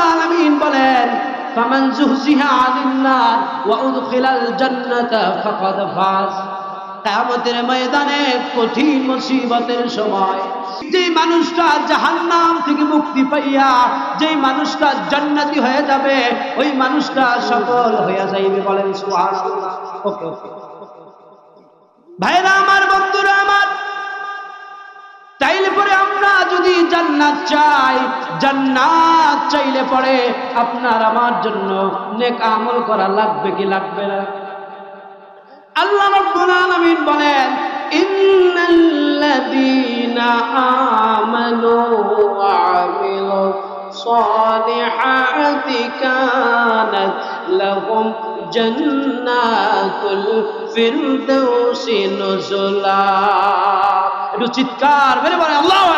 রব্বুল বলেন জুহজিহা ওয়া উদখিলাল জান্নাতা ফাকাদ ফাজ। কিয়ামতের ময়দানে কঠিন মুসিবতের সময় মানুষটা জাহান্নাম থেকে মুক্তি পাইয়া যেই মানুষটা জান্নাতি হয়ে যাবে, ওই মানুষটা সফল হয়ে যাইবে বলেন সুবহানাল্লাহ। ওকে ওকে। ভাইরা যদি জান্নাত চাই, জান্নাত চাইলে পরে আপনার আমার জন্য নেক আমল করা লাগবে কি লাগবে না? আল্লাহ রাব্বুল আলামিন বলেন, ইন্নাল্লাযীনা আমানু ওয়া সালিহাতি কানাত লাহুম জান্নাতুল ফিরদাউসি নুজুলা। একটু চিৎকার, মেরে বলে, আল্লাহু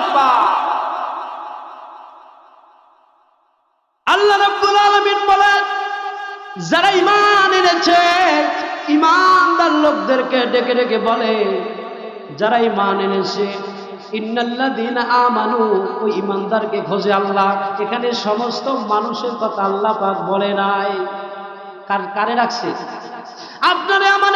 আল্লাহ রাব্বুল আলামিন বলেন, যারা ঈমান এনেছে ইমানদার লোকদেরকে ডেকে ডেকে বলে, যারা ইমান এনেছে, ইন্নাল্লাযীনা আমানু, ওই ইমানদারকে খোঁজে আল্লাহ। এখানে সমস্ত মানুষের কথা আল্লাহ পাক বলে নাই। কারে রাখছে? আপনারে আমারে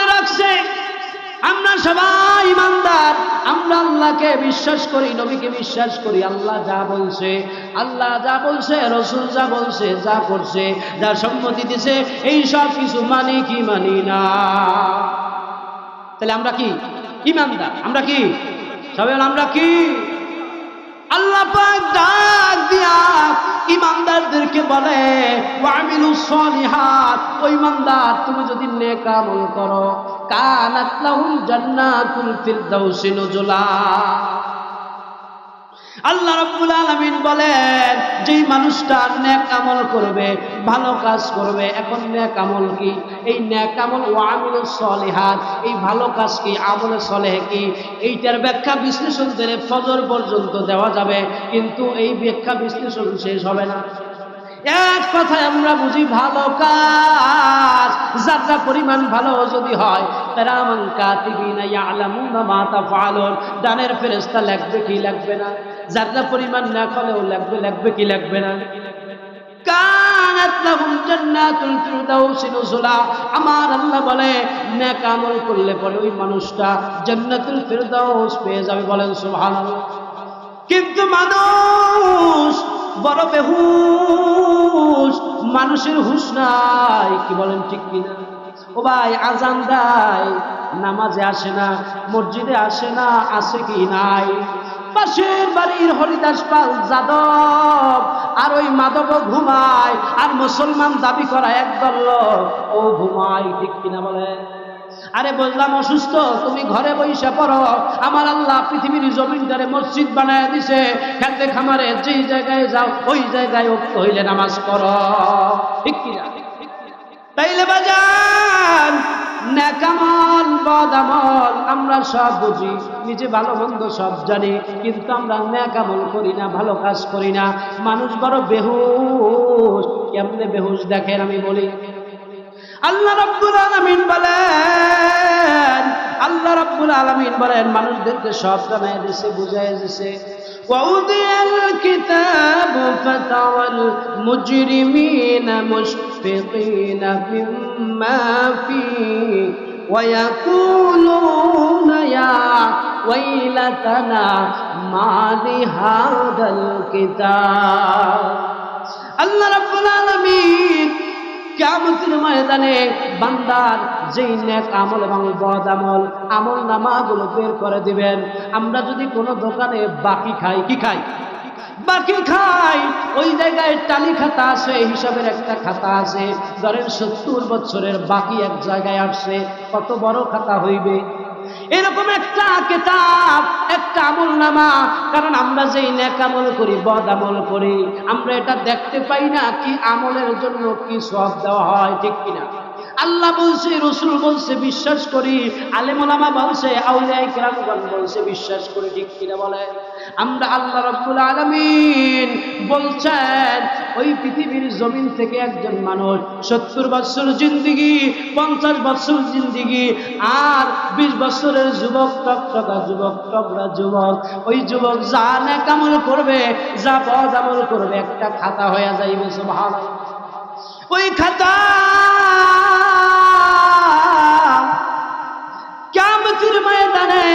আমরা আল্লাহকে বিশ্বাস করি, নবীকে বিশ্বাস করি, আল্লাহ যা বলছে, আল্লাহ যা বলছে, রসুল যা বলছে, যা করছে, যা সম্মতি দিছে এই সব কিছু মানি কি মানি না। তাহলে আমরা কি? ইমানদার, আমরা কি? সবাই আমরা কি? ইমানদারদেরকে বলে ইমানদার তুমি যদি নেক আমল করো কানাত লাহুম জান্নাতুল ফিরদাউসি নুজুলা আল্লাহ রাব্বুল আলামিন বলেন, যেই মানুষটা নেক আমল করবে, ভালো কাজ করবে, এখন নেক আমল কি? এই নেক আমল ও আমিল সলিহাত, এই ভালো কাজ কি? আমলে সলেহ কি? এইটার ব্যাখ্যা বিশ্লেষণ দিলে ফজর পর্যন্ত দেওয়া যাবে, কিন্তু এই ব্যাখ্যা বিশ্লেষণ শেষ হবে না। এক কথায় আমরা বুঝি ভালো কাজ যাত্রা পরিমাণ ভালো যদি হয়। তারা আমান কাতিবিনা ফেরেশতা লাগবে কি লাগবে না? যাত্রা পরিমাণ না করলেও লাগবে লাগবে কি লাগবে না? আমার আল্লাহ বলে, নেক আমল করলে পরে ওই মানুষটা জান্নাতুল ফিরদাউস পেয়ে যাবে বলেন সুবহানাল্লাহ। কিন্তু মানুষ বড় বেহুশ। মানুষের হুশ নাই। কি বলেন ঠিক কিনা? ও ভাই, আজান দেয়, নামাজে আসে না, মসজিদে আসে না আসে কি নাই? পাশের বাড়ির হরিদাস পাল যাদব, আর ওই মাদব ঘুমায়, আর মুসলমান দাবি করা একদল ও ঘুমায় ঠিক কিনা বলে আরে বললাম, অসুস্থ, তুমি ঘরে বইসা পড়ো। আমার আল্লাহ পৃথিবীর জমিনটারে মসজিদ বানায় দিছে। খেতে খামারে যেই জায়গায় যাও, ওই জায়গায় উক্ত হইলে নামাজ পড়ো। ঠিক কিনা তাইলে বাজান, ন্যাকামল, বদামল, আমরা সব বুঝি, নিজে ভালো মন্দ সব জানি, কিন্তু আমরা ন্যাকামল করি না, ভালো কাজ করি না। মানুষ বড় বেহুশ। কেমনে বেহুশ দেখেন আমি বলি? আল্লাহ রাব্বুল আলামিন বলেন আল্লাহ রাব্বুল আলামিন বলেন মানুষদেরকে সব জানায় দিছে বুঝায় দিছে ووضع الكتاب فترى المجرمين مشفقين مما فيه ويقولون يا ويلتنا ما لهذا الكتاب الله رب العالمين কেমতের ময়দানে বান্দার যেই নেক আমল এবং বদ আমল আমল নামাগুলো বের করে দিবেন। আমরা যদি কোনো দোকানে বাকি খাই, কি খাই? বাকি খাই। ওই জায়গায় টালি খাতা আছে হিসাবের একটা খাতা আছে ধরেন সত্তর বছরের বাকি এক জায়গায় আসছে কত বড় খাতা হইবে? এরকম একটা কেতাব, একটা আমল নামা কারণ আমরা যেই নেক আমল করি, বদ আমল করি, আমরা এটা দেখতে পাই না কি আমলের জন্য কি সব দেওয়া হয়, ঠিক কিনা। আল্লাহ বলছে, রসুল বলছে, বিশ্বাস করি। আলেমুলামা বলছে, আউলিয়া বলছে, বিশ্বাস করি, ঠিক কিনা বলে? আমরা আল্লাহ রব্বুল আলমিন বলছেন, ওই পৃথিবীর জমিন থেকে একজন মানুষ সত্তর বছর জিন্দিগি, পঞ্চাশ বছর জিন্দিগি, আর বিশ বছরের যুবক টকটকা যুবক, টকরা যুবক। ওই যুবক যা নেকামল করবে, যা বদ আমল করবে, একটা খাতা হয়ে যাইবে সুবহান ওই খাতা কেমতির ময়দানে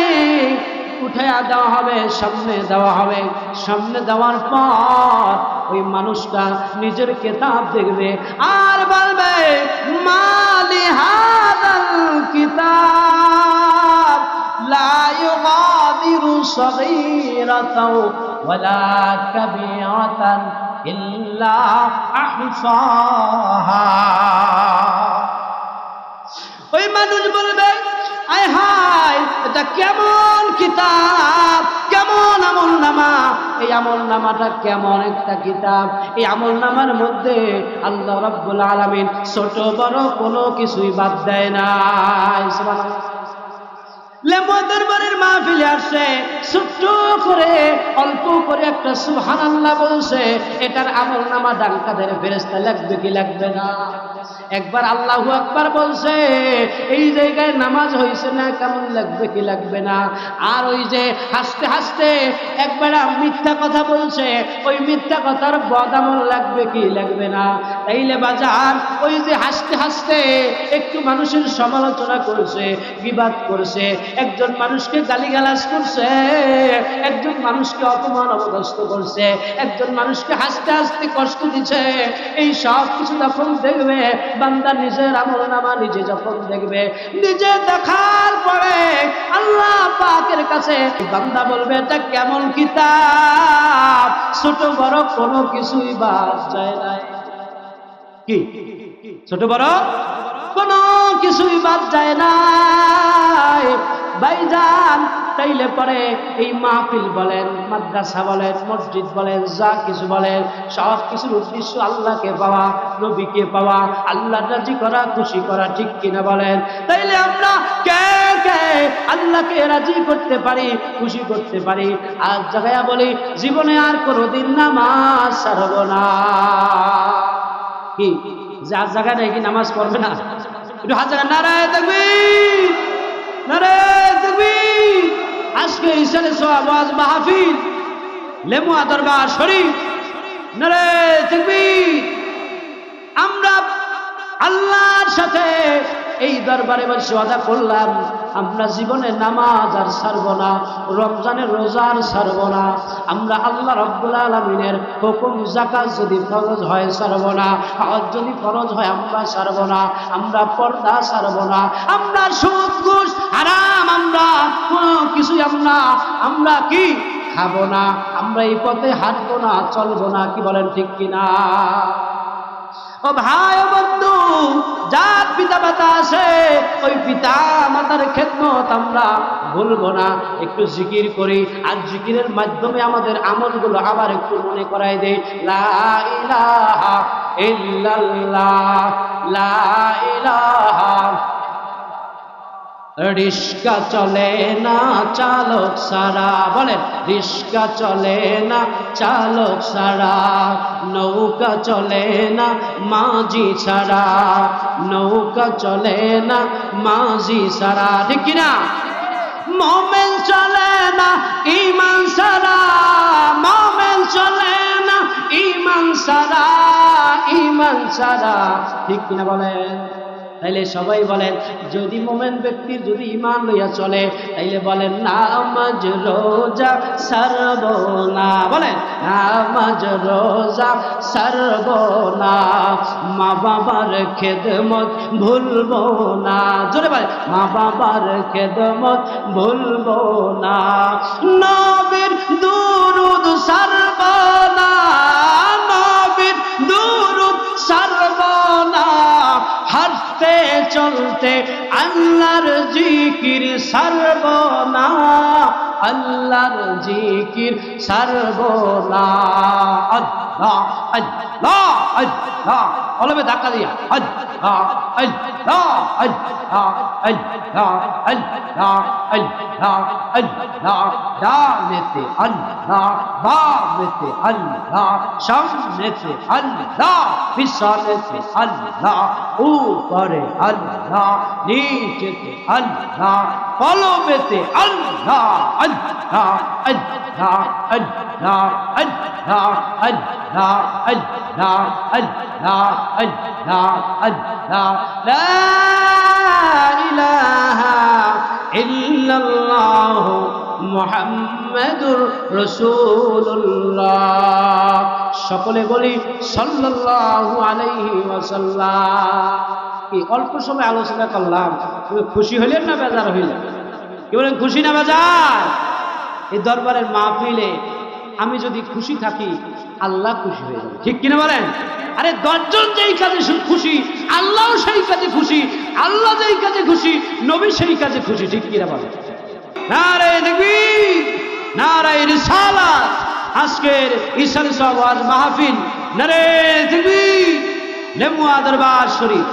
উঠে দেওয়া হবে, সামনে দেওয়া হবে। সামনে দেওয়ার পর ওই মানুষটা নিজের কেতাব দেখবে আর বলবে, মালি হাদাল কিতাব, লা ইউগাদিরু সগীরাতাও ওয়ালা কাবীরাতান ইল্লা আহসাহা। ওই মানুষ বলবে, আয় হায়, এটা কেমন কিতাব, কেমন আমল নামা এই আমল নামাটা কেমন একটা কিতাব? এই আমল নামার মধ্যে আল্লাহ রব্বুল আলমিন ছোট বড় কোনো কিছুই বাদ দেয় না আসছে ছোট্ট করে, অল্প করে একটা বলছে, এটার আমল নামা ডাক্তারের ফেরেস্তা লাগবে কি লাগবে না? একবার আল্লাহু আকবার বলছে, এই জায়গায় নামাজ হয়েছে না, কেমন লাগবে, কি লাগবে না? আর ওই যে হাসতে হাসতে একবার মিথ্যা কথা বলছে, ওই মিথ্যা কথার বদামল লাগবে, কি লাগবে না? তাইলে বাজার, ওই যে হাসতে হাসতে একটু মানুষের সমালোচনা করছে, বিবাদ করছে, একজন মানুষকে গালিগালাজ করছে একজন মানুষকে অপমান অবদস্ত করছে, একজন মানুষকে হাসতে হাসতে কষ্ট দিচ্ছে, এই সব কিছু যখন দেখবে, বান্দা নিজের আমল নামা নিজে যখন দেখবে, নিজে দেখার পরে আল্লাহ পাকের কাছে বান্দা বলবে, এটা কেমন কিতাব? ছোট বড় কোনো কিছুই বাদ যায় নাই। কি? ছোট বড় কোনো কিছুই বাদ যায় নাই। ভাইজান তাইলে পরে এই মাহফিল বলেন, মাদ্রাসা বলেন, মসজিদ বলেন, যা কিছু বলেন, সব কিছুর উদ্দেশ্য আল্লাহকে পাওয়া, নবীকে পাওয়া, আল্লাহ রাজি করা, খুশি করা, ঠিক কিনা বলেন? তাইলে আমরা কে কে আল্লাহকে রাজি করতে পারি, খুশি করতে পারি? আর জায়গায় বলি, জীবনে আর কোনোদিন নামাজ সারব না। কি? যার জায়গায় নাকি নামাজ পড়বে না? একটু জায়গা নারায় দেখবি নারায় দেখবি আজকে ইসালে সোয়াবাজ মাহফিল লেমুয়া দরবার শরীফ নরে দেখবি আমরা আল্লাহর সাথে এই দরবারে বসে ওয়াদা করলাম, আমরা জীবনে নামাজ আর ছাড়ব না, রমজানের রোজার ছাড়ব না, আমরা আল্লাহ রব্বুল আলমিনের হুকুম জাকাত যদি ফরজ হয় ছাড়ব না, হজ যদি ফরজ হয় আমরা ছাড়ব না, আমরা পর্দা ছাড়ব না, আমরা সুদ আরাম আমরা কোনো কিছুই আমরা আমরা কি খাব না, আমরা এই পথে হাঁটবো না, চলবো না, কি বলেন ঠিক কিনা? ও ভাই, ও বন্ধু যার পিতা মাতা আছে, ওই পিতা মাতার খেদমত আমরা ভুলবো না। একটু জিকির করি, আর জিকিরের মাধ্যমে আমাদের আমলগুলো আবার একটু মনে করাই দেয় লাইলাহা ইল্লাল্লাহ, লা ইলাহা রিস্কা চলে না চালক সারা, বলেন, রিস্কা চলে না চালক সারা, নৌকা চলে না মাঝি ছাড়া নৌকা চলে না মাঝি ছাড়া ঠিক কিনা? মোমেন চলে না ইমান সারা, মোমেন চলে না ইমান সারা ইমান সারা, ঠিক কিনা বলেন? তাইলে সবাই বলেন, যদি মোমেন ব্যক্তির যদি ইমান লইয়া চলে, তাইলে বলেন নামাজ রোজা সারব না। বলেন নামাজ রোজা সারব না। মা বাবার খেদমত ভুলব না। জোরে বলে মা বাবার খেদমত ভুলব না। নবীর দুরুদ সারব চলতে আল্লাহর জিকির সর্বনা আল্লাহর জিকির সর্বনা। আল্লাহ আল্লাহ আল্লাহ। অলবে ধাক্কা দিয়া। আল্লাহ। ডানেতে আল্লাহ বামেতে আল্লাহ সামনেতে আল্লাহ পিছনেতে আল্লাহ উপরে আল্লাহ নিচেতে আল্লাহ কলমেতে আল্লাহ আল্লাহ আল্লাহ আল্লাহ আল্লাহ আল্লাহ সকলে বলি, সাল্লাল্লাহু আলাইহি এই অল্প সময় আলোচনা করলাম, তুমি খুশি হইলেন না বেজার হইলেন কি বলেন, খুশি না বেজার? এই দরবারের মাহফিলে আমি যদি খুশি থাকি আল্লাহ খুশি হয়ে যাবে। ঠিক কিনে বলেন? আরে দশজন যেই কাজে খুশি, আল্লাহ সেই কাজে খুশি, আল্লাহ যেই কাজে খুশি, নবী সেই কাজে খুশি, ঠিক কিনা বলেন? দেখবি নারে রিসালা আজকের ঈশান সবার মাহফিল নারে দেখবি নেমুয়া দরবার শরীফ।